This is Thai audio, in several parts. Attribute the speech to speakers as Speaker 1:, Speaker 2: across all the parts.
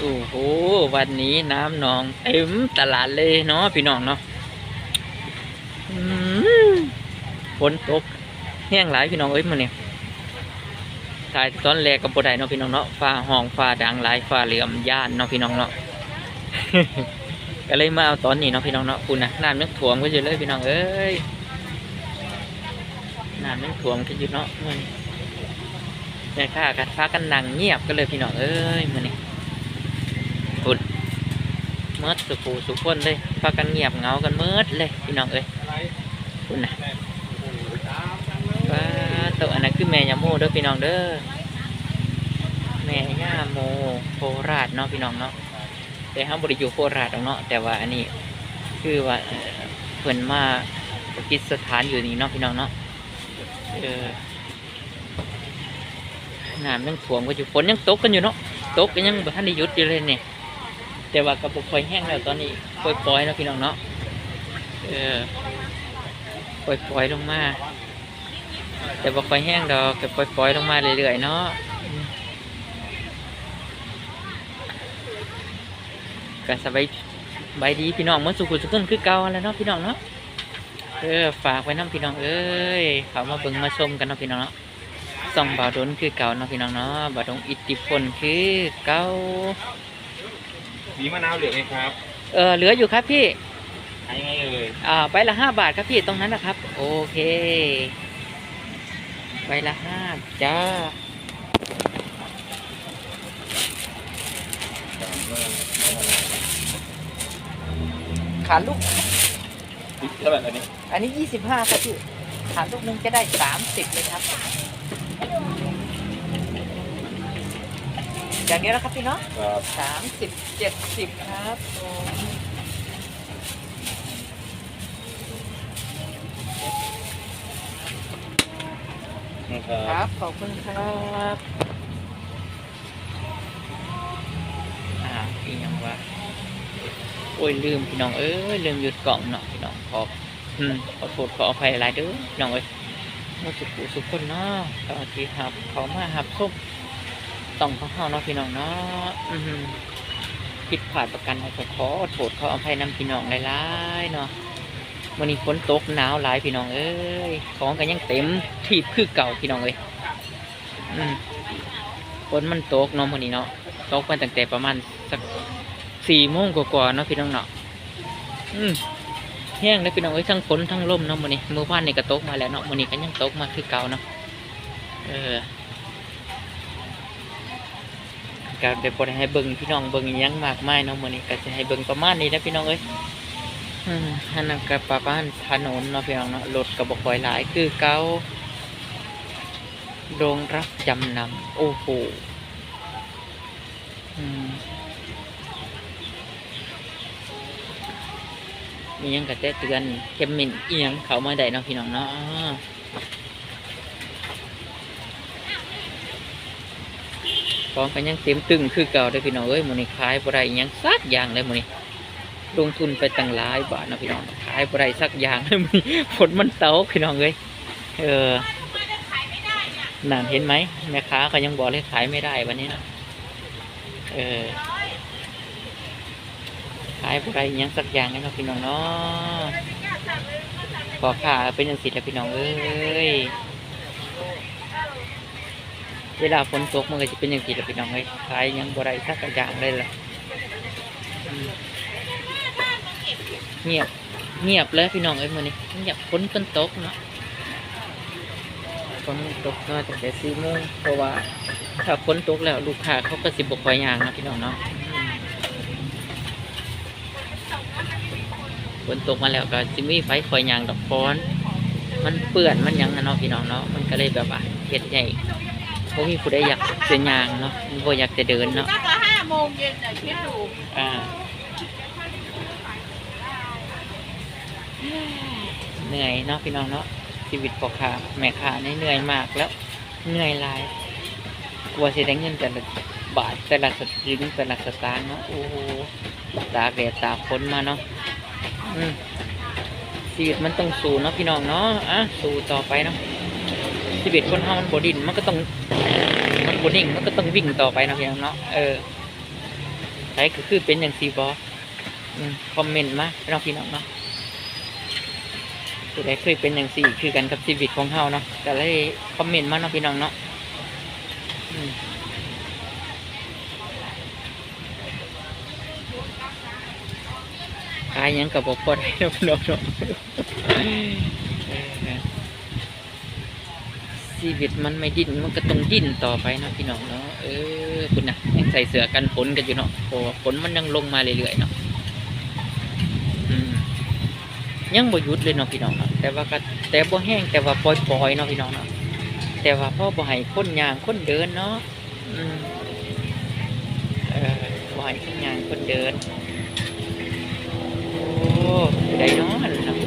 Speaker 1: โอ้โห วันนี้น้ำหนองเต็มตลาดเลยเนาะพี่น้องเนาะฝนตกแห้งหลายพี่น้องเอ้ยมันเนี่ยถ่ายตอนแรกกับบ่ได้เนาะพี่น้องเนาะฟ้าห้องฟ้าดังหลายฟ้าเหลื่อมย่านเนาะพี่น้องเนาะก็เลยมาเอาตอนนี้เนาะพี่น้องเนาะคุณนะน้ำนึกถ่วมก็อยู่เลยพี่น้องเอ้ยน้ำนึกถ่วมก็อยู่เนาะมันเนี่ยค่ะกันฟ้ากันนังเงียบก็เลยพี่น้องเอ้ยมันนี่ พุ่นเมิดสุขูสุขคนเลยพากันเงียบเงากันเมิดเลยพี่น้องเอ้ยคุณนะว้าตัวอันนั้นคือแม่ยาโมเด้อพี่น้องเด้อแม่ย่าโมโคราชเนาะพี่น้องเนาะแต่ห้ามบริยูโคราชหรอกเนาะแต่ว่าอันนี้คือว่าเพิ่นมาประกิจสถานอยู่นี่เนาะพี่น้องเนาะเออน้ำยังท่วมก็อยู่ฝนยังตกกันอยู่เนาะตกก็ยังบ่ทันได้หยุดอยู่เลยเนี่ย แต่ว่ากระปุกคอยแห้งแล้วตอนนี้ปล่อยปล่อยๆแล้วพี่น้องเนาะเออปล่อยปล่อยๆลงมา แต่ว่าคอยแห้งดอกก็ปล่อยปล่อยๆลงมาเรื่อยๆเนาะอืมก็สบายบายดีพี่น้องเมื่อสุขุสุขนคือเก่าแล้วเนาะพี่น้องเนาะเออฝากไว้น้ำพี่น้องเอ้ยเขามาเบิ่งมาชมกันเนาะพี่น้องเนาะส่องบาดนคือเก่าเนาะพี่น้องเนาะบาดงอิทธิพลคือเก่า
Speaker 2: สีมะนาวเหลืองไหมครับ
Speaker 1: เออเหลืออยู่ครับพี่
Speaker 2: ขายยังไงเอ่ย
Speaker 1: อ่าใบละห้าบาทครับพี่ตรงนั้นนะครับ โอเคใบละห้าจ้าขาลูก
Speaker 2: เท่าไหร่อันนี้
Speaker 1: อันนี้ยี่สิบห้าครับพี่ขาลูกหนึงจะได้สามสิบเลยครับ อย่างนี้แล้วครับพี่เนาะ
Speaker 2: ครับ
Speaker 1: สามสิบเจ็ดสิบครับโอ้
Speaker 2: นะค
Speaker 1: ค
Speaker 2: รั
Speaker 1: รั
Speaker 2: บบ
Speaker 1: ขอบคุณครับอ่าอีกอยังวะโอ้ยลืมพี่น้องเอ้ยลืมหยุดกล่องเนาะพี่น้องขออืมขอโทษขออภัยหลายเด้อพี่น้องเอ้ยเมื่อสุขุสุขคนเนาะตอนที่หับเขามาหับส้ม ต้องของเขาเนาะพี่น้องเนาะอือหือผิดพลาดประกันให้ขอโทษขออภัยนำพี่น้องหลายๆเนาะวันนี้ฝนตกหนาวหลายพี่น้องเอ้ยของกันยังเต็มที่คือเก่าพี่น้องเอ้ยอืมฝนมันตกเนาะวันนี้เนาะตกมาตั้งแต่ประมาณสักสี่โมงกว่าๆเนาะพี่น้องเนาะอืมแห้งแล้วพี่น้องเอ้ยทั้งฝนทั้งลมเนาะมื้อนี้เมื้อวานนี่ก็ตกมาแล้วเนาะมื้อนี้ก็ยังตกมาคือเก่าเนาะเออ ก็เดี๋ยวบ่ได้ให้เบิ่งพี่น้องเบิ่งยังมากมายเนาะมื้อนี้ก็จะให้เบิ่งประมาณนี้นะพี่น้องเอ้ยอืมอันนั้นก็ประมาณถนนเนาะพี่น้องเนาะรถก็บ่ค่อยหลายคือเก่าโรงรับจำนำโอ้โหอืมมีหยังกระแตเตือนเข้มมินเอียงเขามาได้เนาะพี่น้องเนาะ ของกันยังเต็มตึงคือเก่าได้พี่น้องเอ้ยมื้อนี้ขายบ่ได้อิหยังสักอย่างเลยมื้อนี้ลงทุนไปตั้งหลายบาทนะพี่น้องขายบ่ได้สักอย่างเลยมื้อนี้ฝนมันเตกพี่น้องเอ้ยเออนั่นเห็นไหมแม่ค้าเขายังบอกเลยขายไม่ได้วันนี้นะเออขายอะไรยังสักอย่างเลยนะพี่น้องเนาะขอขาเป็นยังสิแล้วพี่น้องเอ้ย เวลาฝนตกมันก็จะเป็นอย่างสิแล้วพี่น้องเอ้ยขายยังบ่ได้สักอย่างเลยล่ะเงียบเงียบเลยพี่น้องเอ้ยมือนี้เงียบฝนเพิ่นตกเนาะฝนตกมาตั้งแต่สี่โมงเพราะว่าถ้าฝนตกแล้วลูกค้าเขาก็สิบ่ค่อยย่างนะพี่น้องเนาะฝนตกมาแล้วก็สิมีไฟคอยยางดอกฟ้อน มันเปื้อนมันยังนะเนาะพี่น้องเนาะมันก็เลยแบบว่าเฮ็ดใหญ่ เพราะมีผู้ใดอยากจะยางเนาะมันบ่อยากจะเดินเนาะ
Speaker 3: ก็จะห้าโมงเย็นแต่คิดดู
Speaker 1: อ่าเหนื่อยเนาะพี่น้องเนาะชีวิตพ่อค้าแม่ค้านี่เหนื่อยมากแล้วเหนื่อยหลายกลัวสิได้เงินแต่ละบาทแต่ละสลึงแต่ละสตางค์เนาะโอ้โหตากแดดตากฝนมาเนาะอืมชีวิตมันต้องสู้เนาะพี่น้องเนาะอะสู้ต่อไปเนาะ ชีวิตคนเฮามันบดินมันก็ต้องมันบดิ่งมันก็ต้องวิ่งต่อไปนาะพี่น้องเนาะเออใช้ก็คือเป็นอย่างซีบอคอมเมนต์มาพี่น้องพี่น้องเนาะผู้ใดเคยเป็นอย่างสี่คือกันกับชีวิตของเฮาเนาะก็เลยคอมเมนต์มาเนาะพี่น้องเนาะอืมขายยังกับบอกพอได้เนาะพี่น้องเนาะเออ ชีวิตมันไม่ดิ้นมันก็ต้องดิ้นต่อไปนะพี่น้องเนาะเออคุณนะยังใส่เสื้อกันฝนกันอยู่เนาะเพราะว่าฝนมันยังลงมาเรื่อยๆเนาะยังบ่หยุดเลยเนาะพี่น้องเนาะแต่ว่าก็แต่บ่แห้งแต่ว่าปล่อยๆเนาะพี่น้องเนาะแต่ว่าพ่อบ่ให้คนยางคนเดินเนาะเออบ่ให้คนยางคนเดินโอ้ได้เนาะหั่นน่ะเ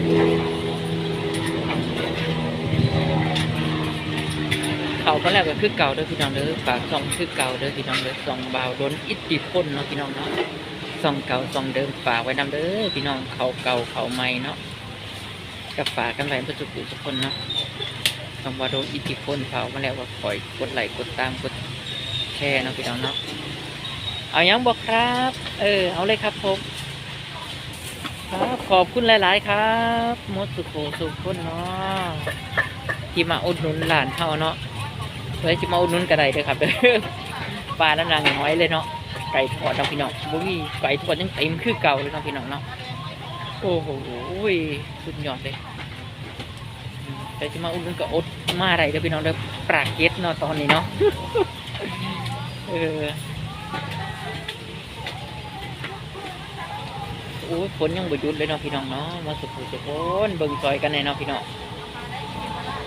Speaker 1: ขาก็แล้วก็คือเก่าเด้อพี่น้องเด้อฝากซองคือเก่าเด้อพี่น้องเด้อซองบาวโดนอิทธิพลเนาะพี่น้องเนาะซองเก่าซองเดิมฝากไว้นำเด้อพี่น้องเขาเก่าเขาใหม่เนาะกับฝากกันไว้เพื่อสุขุทุกคนเนาะซองบาวโดนอิทธิพลเผามาแล้วก็คอยกดไลค์กดตามกดแชร์เนาะพี่น้องเนาะเอายังบอกครับ เออเอาเลยครับผมครับขอบคุณหลาย ๆ ครับมดสุโขสุขคนเนาะที่มาอุดหนุนหลานเฮาเนาะ พื่อจะมาอุดหนุนกระไดเด้อครับเด้อปลาน้ำนางน้อยเลยเนาะไก่ทอดเนาะพี่น้องบ่มีไก่ทอดยังเต็มคือเก่าเลยเนาะพี่น้องเนาะโอ้โหสุดยอดเลยแต่จะมาอุดหนุนก็อดมาอะไรเด้อพี่น้องเด้อปราเก็ตเนาะตอนนี้เนาะเออโอ้ยฝนยังบ่หยุดเลยเนาะพี่น้องเนาะมาสุขสุขคนเบิ่งซอยกันแน่เนาะพี่น้อง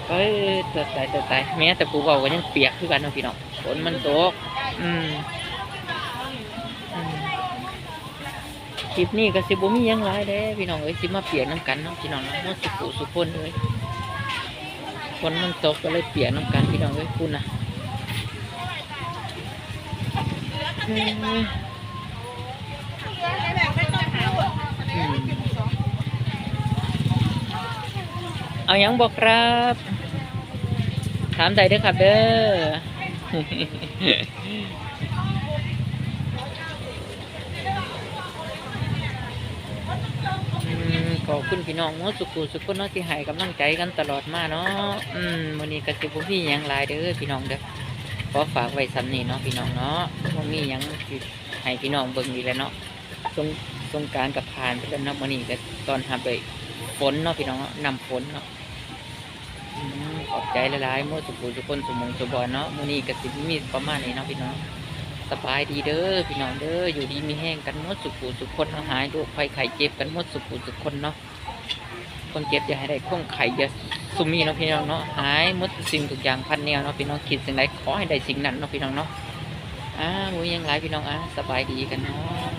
Speaker 1: เอ้ยติดตายติดตายแม้แต่ปูเบาก็ยังเปียกคือกันนะพี่น้องฝนมันตกอืมคลิปนี้ก็สิบ่มียังหลายเด้พี่น้องเอ้ยสิมาเปียกน้ำกันเนาะพี่น้องเนาะมาสุขสุขคนเอ้ยฝนมันตกก็เลยเปียกน้ำกันพี่น้องเอ้ยคุณนะเอ้ยอืมเอายังบอกครับ ถามได้เด้อครับเด้อขอบคุณพี่น้องหมดสุขุสุขคนเนาะที่ให้กำลังใจกันตลอดมาเนาะอืมวันนี้ก็สิบ่มีหยังหลายเด้อพี่น้องเด้อขอฝากไว้ซ้ำนี้เนาะพี่น้องเนาะบ่มีหยังสิให้พี่น้องเบิ่งดีแหล้วเนาะสงสงการกับผ่านไปแล้วเนาะมื้อนี้ก็ตอนทำไปฝนเนาะพี่น้องนาะนำฝนเนาะ ขอบใจหลายๆมดสุขุทุกคนสมงสมบอเนาะมื้อนี้ก็สิมีประมาณนี้เนาะพี่น้องสบายดีเด้อพี่น้องเด้ออยู่ดีมีแห้งกันมดสุขุสุขคนเอาหายโรคภัยไข้เจ็บกันมดสุขุสุขคนเนาะคนเจ็บอย่าให้ได้คงไข้อย่าสุมีเนาะพี่น้องเนาะหายมดทุกสิ่งทุกอย่างพันแนวเนาะพี่น้องคิดสิ่งใดขอให้ได้สิ่งนั้นเนาะพี่น้องเนาะอ่ามูยังหลายพี่น้องอะสบายดีกันเนาะ